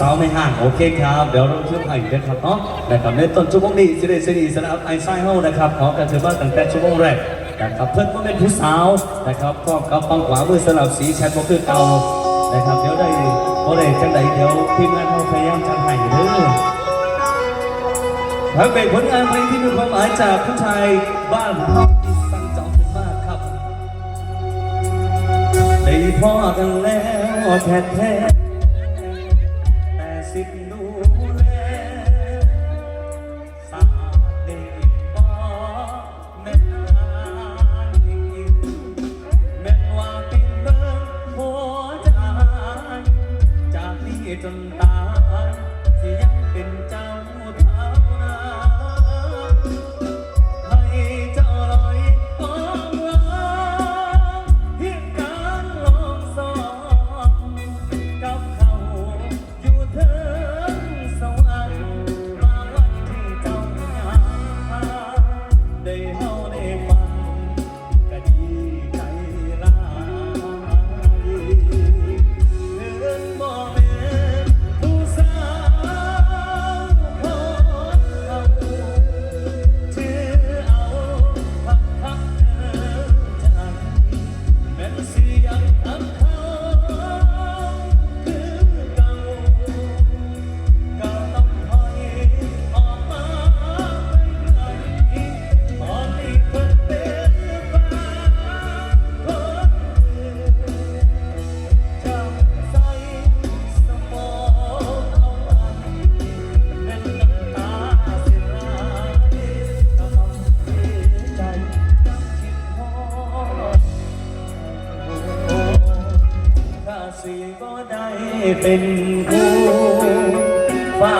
สาวไม่ห่างโอเคครับ เดี๋ยวเราเชื่อมให้กันครับเนาะนะครับในต้นชั่วโมงนี้สิได้สิริสนับไอไซเฮานะครับขอกันถือว่าตั้งแต่ชั่วโมงแรกนะครับเพื่อนก็เป็นผู้สาวนะครับพร้อมกับฟังขวามือสลับสีแชทก็คือเก่านะครับเดี๋ยวได้โอเลจังใดเดี๋ยวทีมงานเราพยายามจะให้เด้อทั้งเป็นผลงานเพลงที่มีความหมายจากผู้ชายบ้านเฮาตั้งจองเป็นมากครับได้พ่อกันแล้วแท้แท้ สิบ่ได้เป็นคู่ฟ้า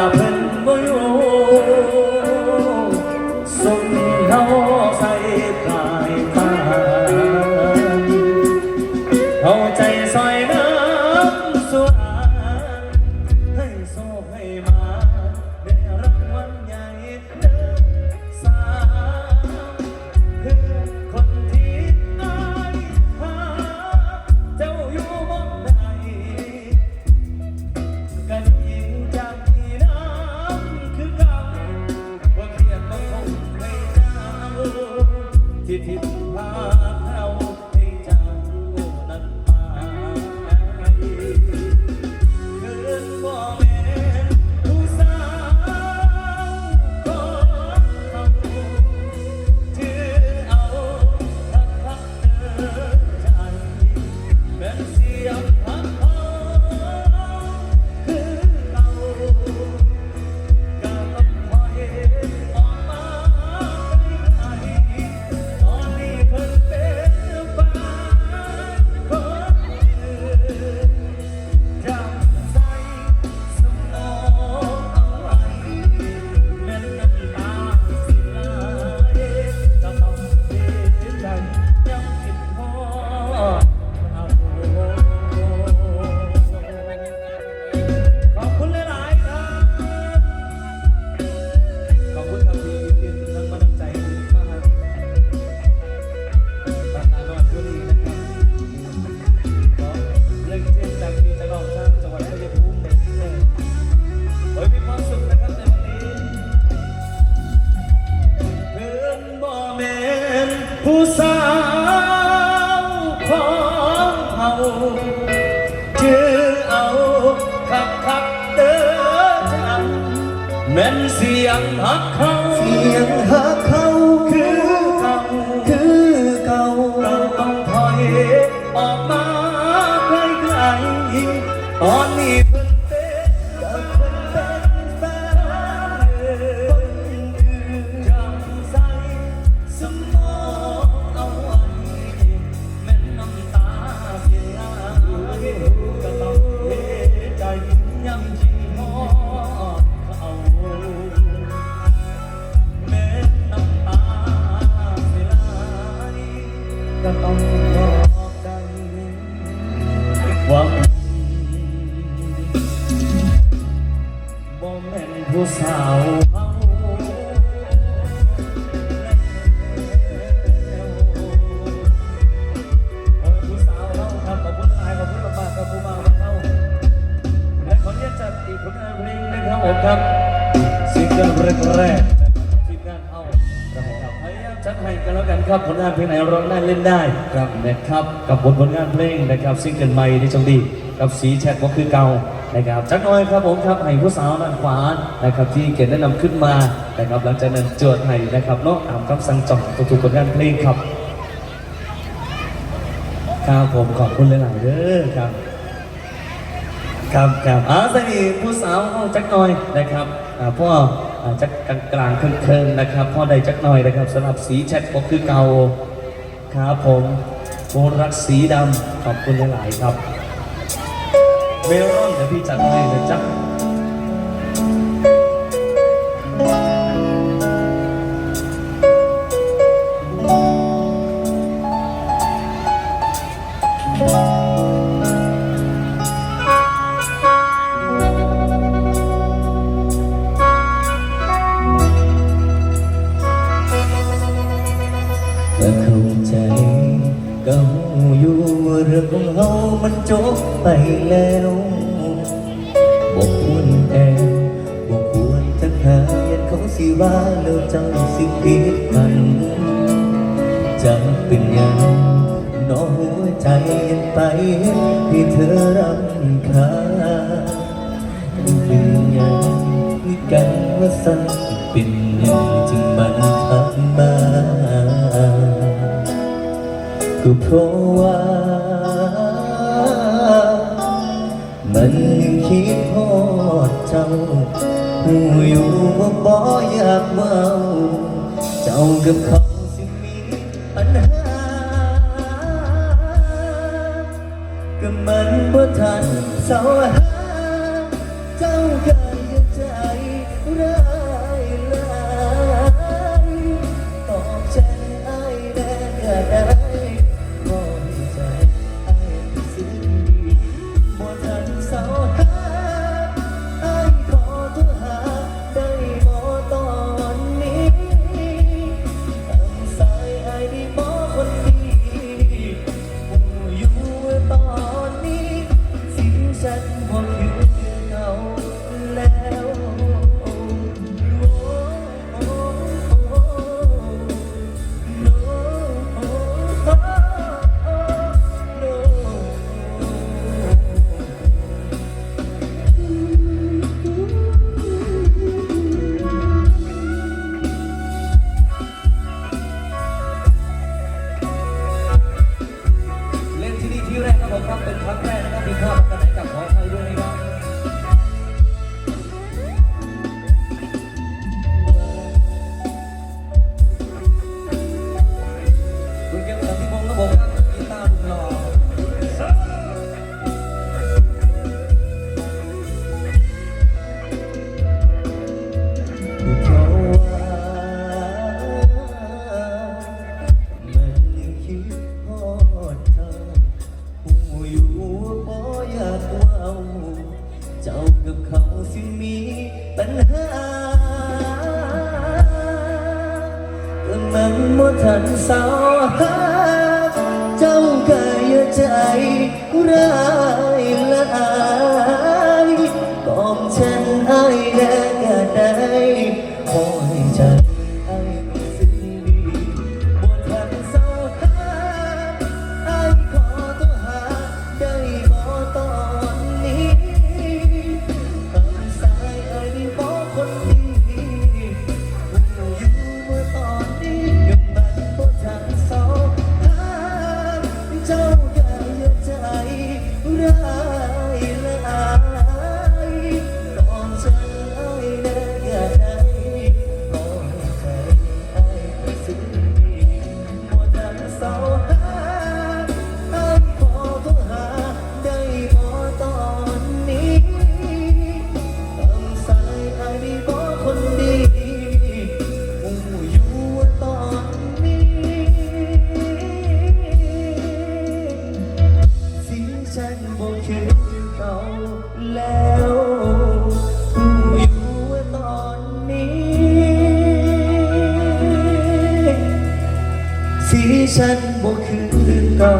ผู้สาวของเขาชื่อเอาคักคักเดินจังแม่นเสียงฮักเขาเสียงฮัก แม่นผู้สาวเขาเออผู้สาวเขาครับขอบคุณหลายขอบคุณมากๆครับผู้มาวันเขาและขอเรียนจัดอีกผลงานเพลงในท้องผมครับซิงเกิลแรกๆนะครับทีมงานเอานะครับพยายามจัดให้กันแล้วกันครับผลงานเพลงไหนร้องได้เล่นได้ครับนะครับกับบทผลงานเพลงนะครับซิงเกิลใหม่ที่จงดีกับสีแชทก็คือเก่า นะครับจักหน่อยครับผมครับให้ผู้สาวด้านขวานะครับที่เกียรติแนะนำขึ้นมานะครับหลังจากนั้นจวดให้นะครับเนาะตามคำสั่งจองทุกๆผลงานเพลงครับครับผมขอบคุณหลายๆเด้อครับ ครับครับอ่าสนีผู้สาวจักหน่อยนะครับพ่อจักกลางกลางๆเคินๆนะครับพ่อใดจักหน่อยนะครับสำหรับสีแชทก็คือเก่าครับผมโบรักสีดำขอบคุณหลายๆครับเมล ยวพี่จัดให้นะจ๊ะก็เข้าใจก็หูอยู่ว่าเรื่องของเรามันจบไปแล้ว สิผิดกันจะเป็นยังน้องหัวใจยังไปให้เธอรำคาญเป็นยังมีกันว่าสั่นเป็นยังจึงมันทักมาก็เพราะว่า มันยังคิดพอดเจ้าหูอยู่ว่าบ่อยากเมา เจ้ และมันบ่ทันสาวหาเจ้าก็อย่าใจร้ายละอายกอมฉันอายแน่ ฉันบ่คือเก่า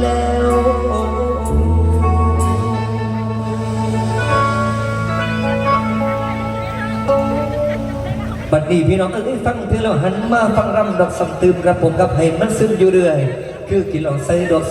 แล้วบัดนี้พี่น้องเอ้ยฟังเพลงแล้หันมาฟังรำดอกสัมตืมคระผมกับเห็นมันซึมอยู่เรื่อย คือกินลองใส่ดอก